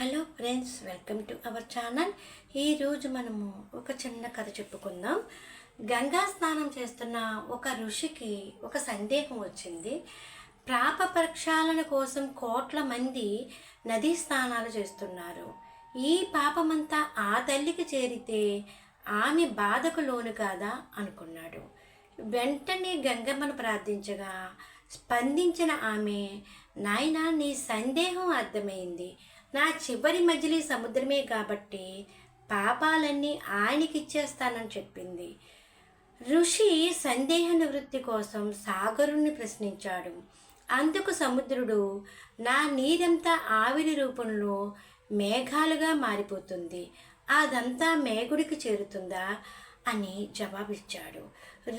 Hello friends welcome to our channel. ఈరోజు మనము ఒక చిన్న కథ చెప్పుకుందాం. గంగా స్నానం చేస్తున్న ఒక ఋషికి ఒక సందేహం వచ్చింది. ప్రాప ప్రక్షాళన కోసం కోట్ల మంది నదీ స్నానాలు చేస్తున్నారు. ఈ పాపమంతా ఆ తల్లికి చేరితే ఆమె బాధకు లోను కాదా అనుకున్నాడు. వెంటనే గంగమ్మను ప్రార్థించగా స్పందించిన ఆమె నాయనా నీ సందేహం అర్థమైంది. నా చివరి మజిలీ సముద్రమే కాబట్టి పాపాలన్నీ ఆయనకిచ్చేస్తానని చెప్పింది. ఋషి సందేహ నివృత్తి కోసం సాగరుణ్ణి ప్రశ్నించాడు. అందుకు సముద్రుడు నా నీరంతా ఆవిరి రూపంలో మేఘాలుగా మారిపోతుంది. అదంతా మేఘుడికి చేరుతుందా? అని జవాబిచ్చాడు.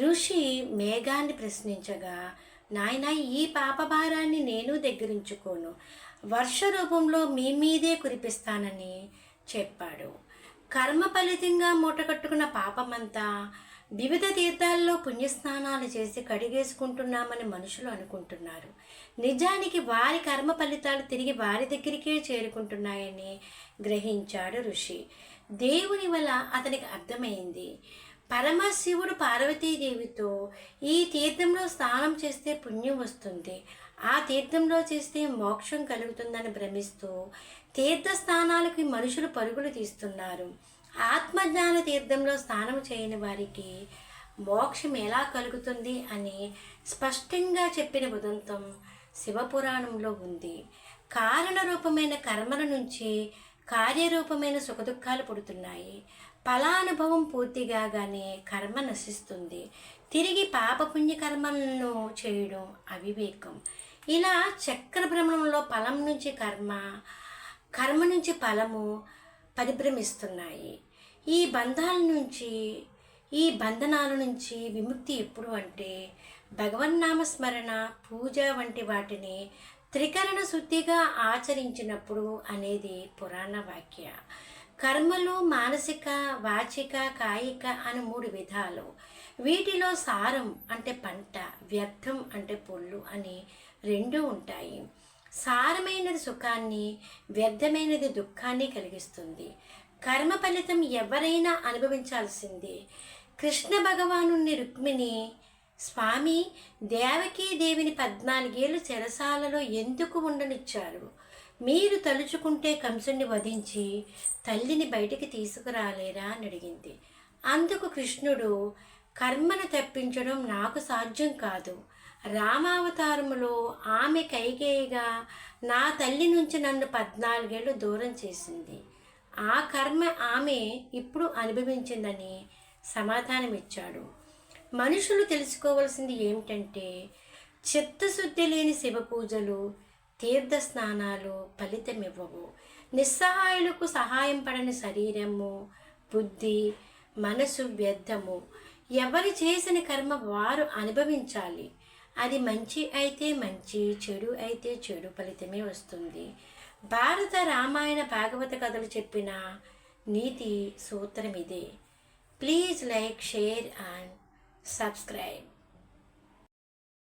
ఋషి మేఘాన్ని ప్రశ్నించగా నాయన ఈ పాపభారాన్ని నేను దగ్గరించుకోను. వర్ష రూపంలో మీ మీదే కురిపిస్తానని చెప్పాడు. కర్మ ఫలితంగా మూటకట్టుకున్న పాపమంతా వివిధ తీర్థాల్లో పుణ్యస్నానాలు చేసి కడిగేసుకుంటున్నామని మనుషులు అనుకుంటున్నారు. నిజానికి వారి కర్మ ఫలితాలు తిరిగి వారి దగ్గరికే చేరుకుంటున్నాయని గ్రహించాడు ఋషి. దేవుని వల్ల అతనికి అర్థమైంది. పరమశివుడు పార్వతీదేవితో ఈ తీర్థంలో స్నానం చేస్తే పుణ్యం వస్తుంది. ఆ తీర్థంలో చేస్తే మోక్షం కలుగుతుందని భ్రమిస్తూ తీర్థ స్థానాలకి మనుషులు పరుగులు తీస్తున్నారు. ఆత్మజ్ఞాన తీర్థంలో స్నానం చేయని వారికి మోక్షం ఎలా కలుగుతుంది అని స్పష్టంగా చెప్పిన ఉదంతం శివపురాణంలో ఉంది. కారణ రూపమైన కర్మల నుంచి కార్యరూపమైన సుఖదుఖాలు పుడుతున్నాయి. ఫలానుభవం పూర్తిగానే కర్మ నశిస్తుంది. తిరిగి పాపపుణ్య కర్మలను చేయడం అవివేకం. ఇలా చక్ర భ్రమణంలో ఫలం నుంచి కర్మ కర్మ నుంచి ఫలము పరిభ్రమిస్తున్నాయి. ఈ బంధాల నుంచి ఈ బంధనాల నుంచి విముక్తి ఎప్పుడు అంటే భగవన్నామ స్మరణ పూజ వంటి వాటిని త్రికరణ శుద్ధిగా ఆచరించినప్పుడు అనేది పురాణ వాక్య. కర్మలు మానసిక వాచిక కాయిక అని మూడు విధాలు. వీటిలో సారం అంటే పంట వ్యర్థం అంటే పొల్లు అని రెండు ఉంటాయి. సారమైనది సుఖాన్ని వ్యర్థమైనది దుఃఖాన్ని కలిగిస్తుంది. కర్మ ఫలితం ఎవరైనా అనుభవించాల్సిందే. కృష్ణ భగవాను రుక్మిణి స్వామి దేవకీ దేవిని పద్నాలుగేళ్ళు చెరసాలలో ఎందుకు ఉండనిచ్చారు? మీరు తలుచుకుంటే కంసుని వధించి తల్లిని బయటికి తీసుకురాలేరా అని అడిగింది. అందుకు కృష్ణుడు కర్మను తప్పించడం నాకు సాధ్యం కాదు. రామావతారములో ఆమె కైకేయిగా నా తల్లి నుంచి నన్ను పద్నాలుగేళ్ళు దూరం చేసింది. ఆ కర్మ ఆమె ఇప్పుడు అనుభవించిందని సమాధానమిచ్చాడు. మనుషులు తెలుసుకోవాల్సింది ఏమిటంటే చిత్తశుద్ధి లేని శివ పూజలు తీర్థ స్నానాలు ఫలితమివ్వవు. నిస్సహాయులకు సహాయం పడని శరీరము బుద్ధి మనసు వ్యర్థము. ఎవరు చేసిన కర్మ వారు అనుభవించాలి. అది మంచి అయితే మంచి చెడు అయితే చెడు ఫలితమే వస్తుంది. భారత రామాయణ భాగవత కథలు చెప్పిన నీతి సూత్రం ఇదే please like share and subscribe.